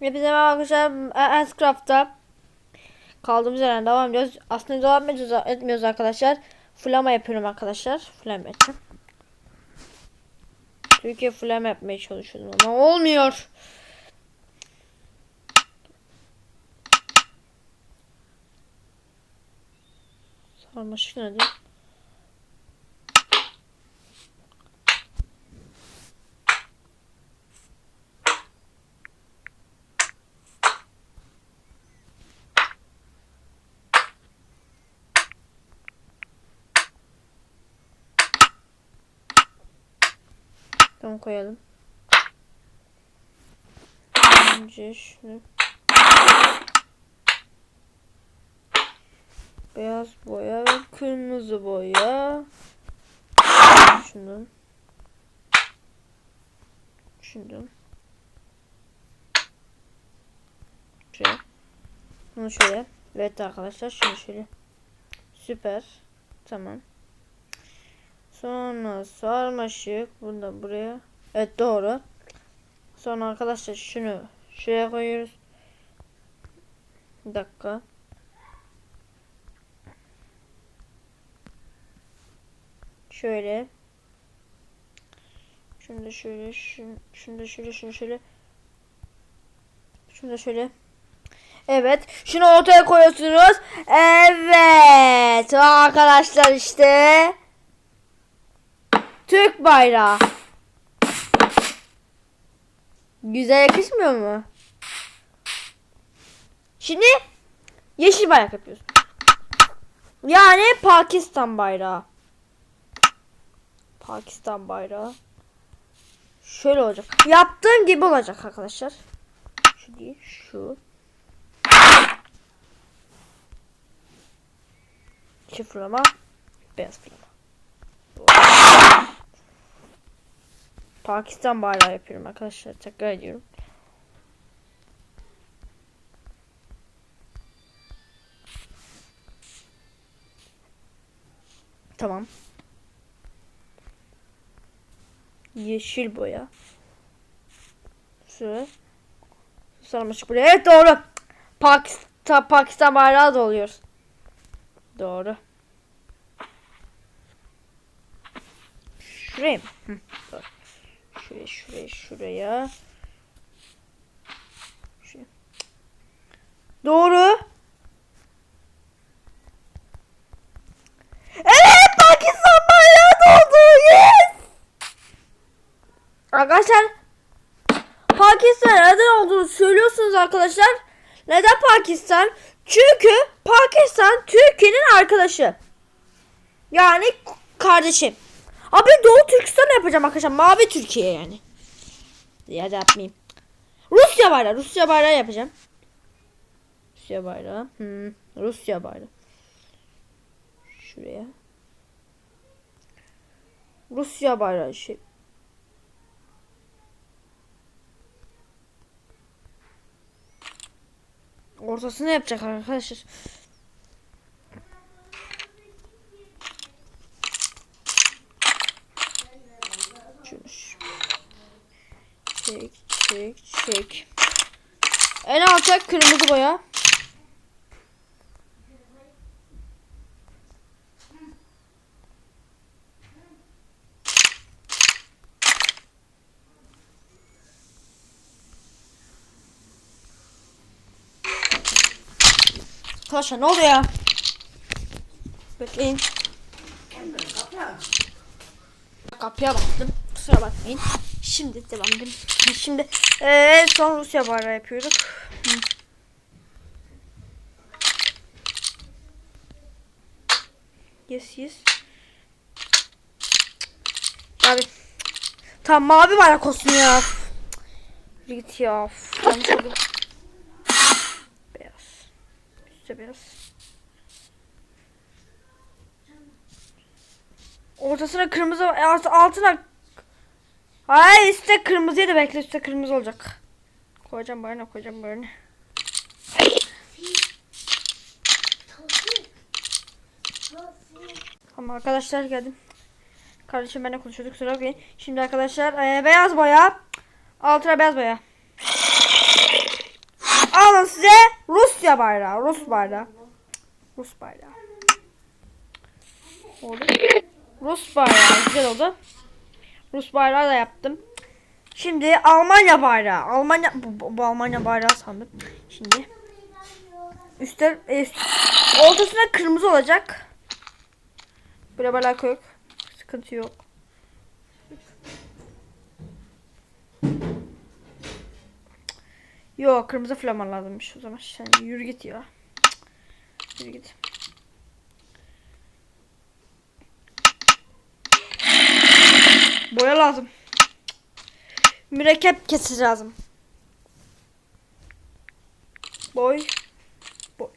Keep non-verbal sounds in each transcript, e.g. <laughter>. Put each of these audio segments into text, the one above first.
Hepinize merhaba arkadaşlar. Enscraft'ta kaldığımız yerden devam ediyoruz. Aslında devam ediyoruz, etmiyoruz arkadaşlar. Flama yapıyorum arkadaşlar. Flama yapacağım. Türkiye flama yapmaya çalışıyorum ama olmuyor. Sarmaşık nerede? Tamam koyalım. Önce şunu beyaz boya ve kırmızı boya. Şundan. Şundan. Şöyle. Bunu şöyle. Evet arkadaşlar şunu şöyle. Süper. Tamam. Sonra sarmaşık. Bunu da buraya. Evet doğru. Sonra arkadaşlar şunu şuraya koyuyoruz. Bir dakika. Şöyle. Şunu da şöyle, şunu, şunu da şöyle, şunu şöyle. Şunu da şöyle. Evet. Şunu ortaya koyuyorsunuz. Evet. Arkadaşlar işte. Türk bayrağı. Güzel yakışmıyor mu? Şimdi yeşil bayrak yapıyoruz. Yani Pakistan bayrağı. Pakistan bayrağı. Şöyle olacak. Yaptığım gibi olacak arkadaşlar. Şu değil, şu. Şifrelama, beyaz flama. Pakistan bayrağı yapıyorum arkadaşlar. Tekrar ediyorum. Tamam. Yeşil boya. Şöyle. Sarmaşık buraya. Evet doğru. Pakistan, Pakistan bayrağı da oluyor. Doğru. Şuraya mı? Hı, doğru. Şuraya, şuraya, şuraya. Şuraya. Doğru. Evet Pakistan bayrağı oldu. Yes. Arkadaşlar Pakistan neden olduğunu söylüyorsunuz arkadaşlar. Neden Pakistan? Çünkü Pakistan Türkiye'nin arkadaşı. Yani kardeşim. Abi Doğu Türkistan yapacağım arkadaşlar. Mavi Türkiye yani. Ya da yapmayayım. Rusya bayrağı. Rusya bayrağı yapacağım. Rusya bayrağı. Hmm, Rusya bayrağı. Şuraya. Rusya bayrağı şey. Ortasını yapacak arkadaşlar. Şunu şu- Çek, çek, çek. En altta kırmızı boya. Arkadaşlar ne oluyor? Bekleyin. Kapıya baktım. Kusura bakmayın. Şimdi devam edelim. Şimdi ee, son Rusya bayrağı yapıyoruz. Hı. Yes yes. Abi. Tamam mavi bayrak olsun ya. Git ya. Yanlış oldu. Beyaz. Üstte beyaz. Ortasına kırmızı alt- altına Hayır üstte kırmızıydı bekle üstte kırmızı olacak. Koyacağım böyle koyacağım böyle. Tamam arkadaşlar geldim. Kardeşim benimle konuşuyorduk kusura bakmayın. Şimdi arkadaşlar eee, beyaz boya. Altına beyaz boya. Alın size Rusya bayrağı. Rus bayrağı. Rus bayrağı. Oldu. Rus bayrağı güzel oldu. Rus bayrağı da yaptım. Şimdi Almanya bayrağı. Almanya bu, bu- Almanya bayrağı sandım. Şimdi üstte e, ortasında kırmızı olacak. Böyle alaka yok. Sıkıntı yok. Yok kırmızı flaman lazımmış o zaman. Sen yürü git ya. Yürü git. Boya lazım. Mürekkep kesici lazım. Boy. Boy.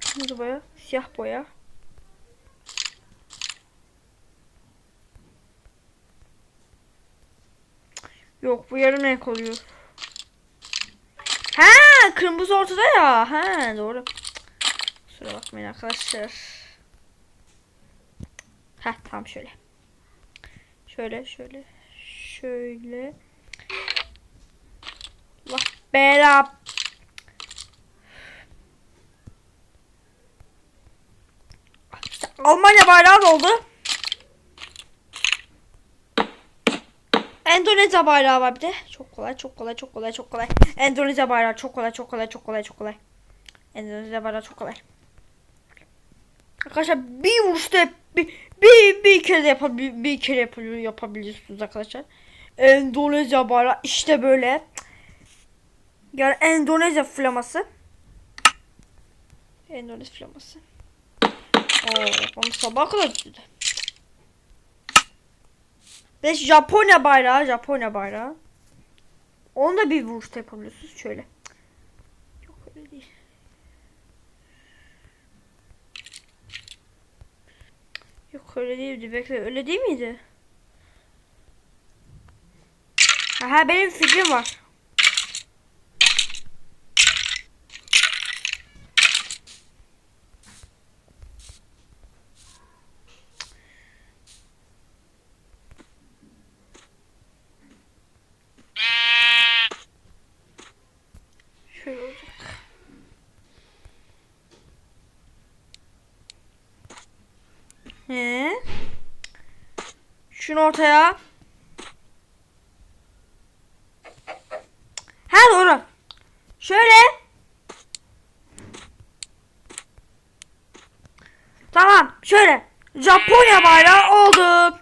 Kırmızı boya. Siyah boya. Yok bu yarım renk oluyor. Ha kırmızı ortada ya. Ha doğru. Kusura bakmayın arkadaşlar. Ha tamam şöyle. Şöyle şöyle. Şöyle. Allah bela. İşte Almanya bayrağı da oldu. Endonezya bayrağı var bir de. Çok kolay, çok kolay, çok kolay, çok kolay. Endonezya bayrağı çok kolay, çok kolay, çok kolay, çok kolay. Endonezya bayrağı çok kolay. Arkadaşlar bir vuruşta bir, bir, bir kere de yapabil, bir kere yapabiliyor, yapabiliyorsunuz arkadaşlar. Endonezya bayrağı işte böyle. Yani Endonezya flaması. Endonezya flaması. Oo, ama sabah kadar. Ve Japonya bayrağı, Japonya bayrağı. Onu da bir vuruşta yapabiliyorsunuz şöyle. Yok öyle değil. Yok öyle değildi. Bekle öyle değil miydi? Aha benim fikrim var. Şöyle olacak. He. Şunu ortaya. Ha doğru. Şöyle. Tamam. Şöyle. Japonya bayrağı oldu.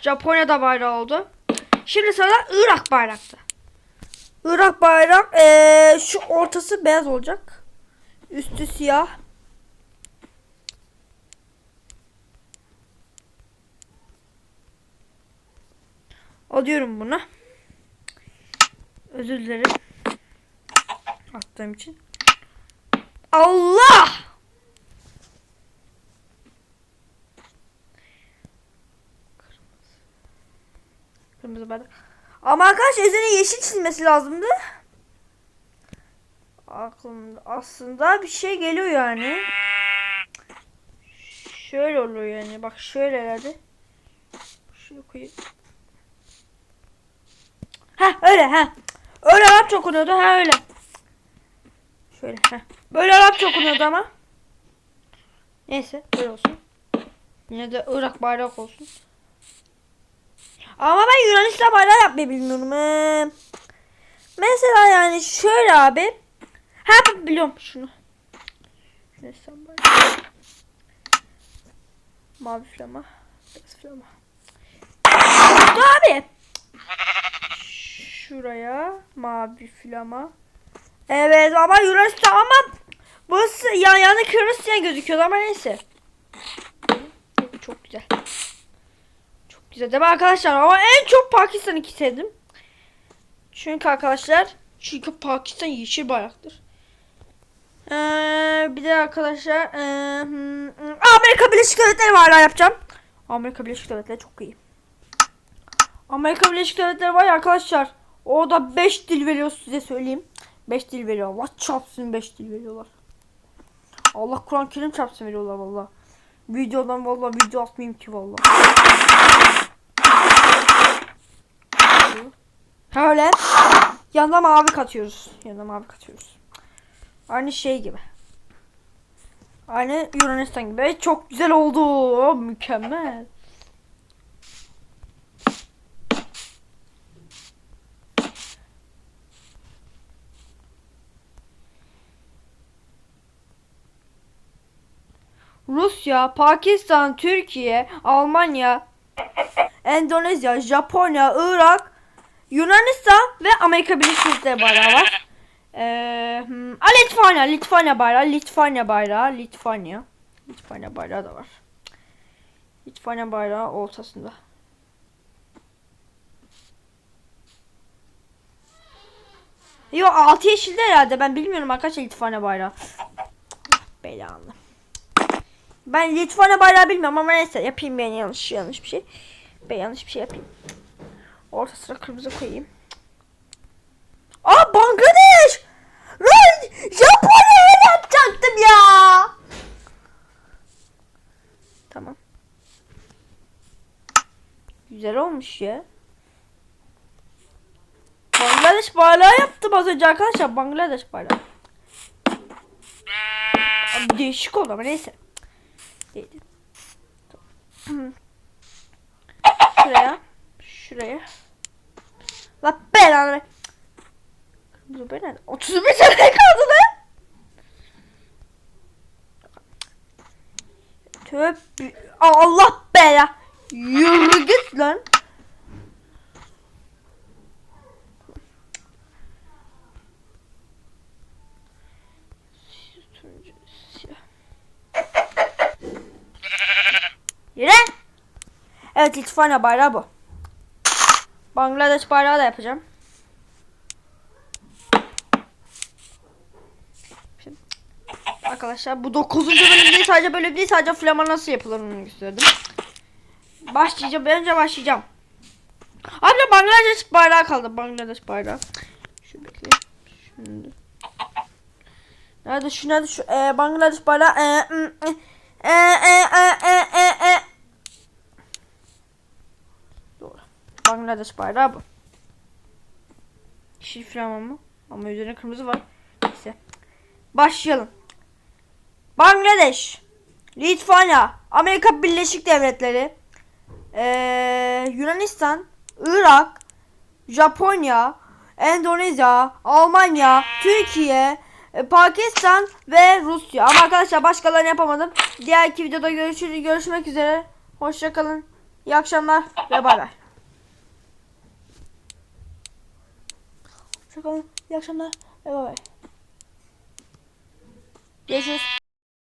Japonya'da bayrağı oldu. Şimdi sırada Irak bayraktı. Irak bayrak eee, şu ortası beyaz olacak. Üstü siyah. Alıyorum bunu. Özür dilerim. Attığım için. Allah! Kırmızı bayrak. Ama arkadaş üzerine yeşil çizmesi lazımdı. Aklımda aslında bir şey geliyor yani. Şöyle oluyor yani. Bak şöyle herhalde. Şöyle koyayım. Ha öyle ha. Öyle Arapça okunuyordu ha öyle. Şöyle ha. Böyle Arapça okunuyordu ama. Neyse böyle olsun. Yine de Irak bayrağı olsun. Ama ben Yunanistan bayrağı yapmayı bilmiyorum. Ee, mesela yani şöyle abi. Ha biliyorum şunu. Yunanistan bayrağı. Mavi flama. Beyaz flama. Abi. Şuraya mavi flama. Evet ama Yunanistan ama burası yan yana kırmızı gözüküyor ama neyse. Çok güzel. Çok güzel değil mi arkadaşlar? Ama en çok Pakistan'ı sevdim. Çünkü arkadaşlar çünkü Pakistan yeşil bayraktır. Ee, bir de arkadaşlar ee, hmm, Amerika Birleşik Devletleri var hala yapacağım. Amerika Birleşik Devletleri çok iyi. Amerika Birleşik Devletleri var ya arkadaşlar. Orada 5 dil veriyor size söyleyeyim. 5 dil veriyor. Allah çarpsın 5 dil veriyorlar. Allah Kur'an Kerim çarpsın veriyorlar valla. Videodan valla video atmayayım ki valla. Öyle. Yanına mavi katıyoruz. Yanına mavi katıyoruz. Aynı şey gibi. Aynı Yunanistan gibi. Çok güzel oldu. Mükemmel. Rusya, Pakistan, Türkiye, Almanya, <laughs> Endonezya, Japonya, Irak, Yunanistan ve Amerika Birleşik Devletleri bayrağı var. Ee, hmm, a, Litvanya, Litvanya bayrağı, Litvanya bayrağı, Litvanya. Litvanya bayrağı da var. Litvanya bayrağı ortasında. Yo altı yeşilde herhalde ben bilmiyorum arkadaşlar Litvanya bayrağı. Belanı. Ben Litvanya bayrağı bilmiyorum ama neyse yapayım ben yanlış yanlış bir şey. Ben yanlış bir şey yapayım. Orta sıra kırmızı koyayım. Aa Bangladeş! Lan Japonya'ya yapacaktım ya. Tamam. Güzel olmuş ya. Bangladeş bayrağı yaptım az önce arkadaşlar. Bangladeş bayrağı. Değişik oldu ama neyse. Tamam. Şuraya. Şuraya. La belanı ver. Bu ben nerede? 31 sene kaldı lan. Tövbe. Allah bela. Yürü git lan. Turuncu, siyah. Yürü. Evet Litvanya bayrağı bu. Bangladeş bayrağı da yapacağım. Şimdi- Arkadaşlar bu 9. bölüm değil sadece bölüm değil sadece flama nasıl yapılır onu gösterdim. Başlayacağım önce başlayacağım. Abi Bangladeş bayrağı kaldı Bangladeş bayrağı. Şu bekle. Şimdi. Nerede şu nerede şu e, Bangladeş bayrağı e, mm, e, e, e, e, e, e. Doğru. Bangladeş bayrağı bu. Yeşil flama mı? Ama üzerine kırmızı var. Neyse. Başlayalım. Bangladeş, Litvanya, Amerika Birleşik Devletleri, eee, Yunanistan, Irak, Japonya, Endonezya, Almanya, Türkiye, e, Pakistan ve Rusya. Ama arkadaşlar başkalarını yapamadım. Diğer iki videoda görüşürüz. Görüşmek üzere. Hoşçakalın. İyi akşamlar ve bay bay. Hoşçakalın. İyi akşamlar ve bay bay. Görüşürüz.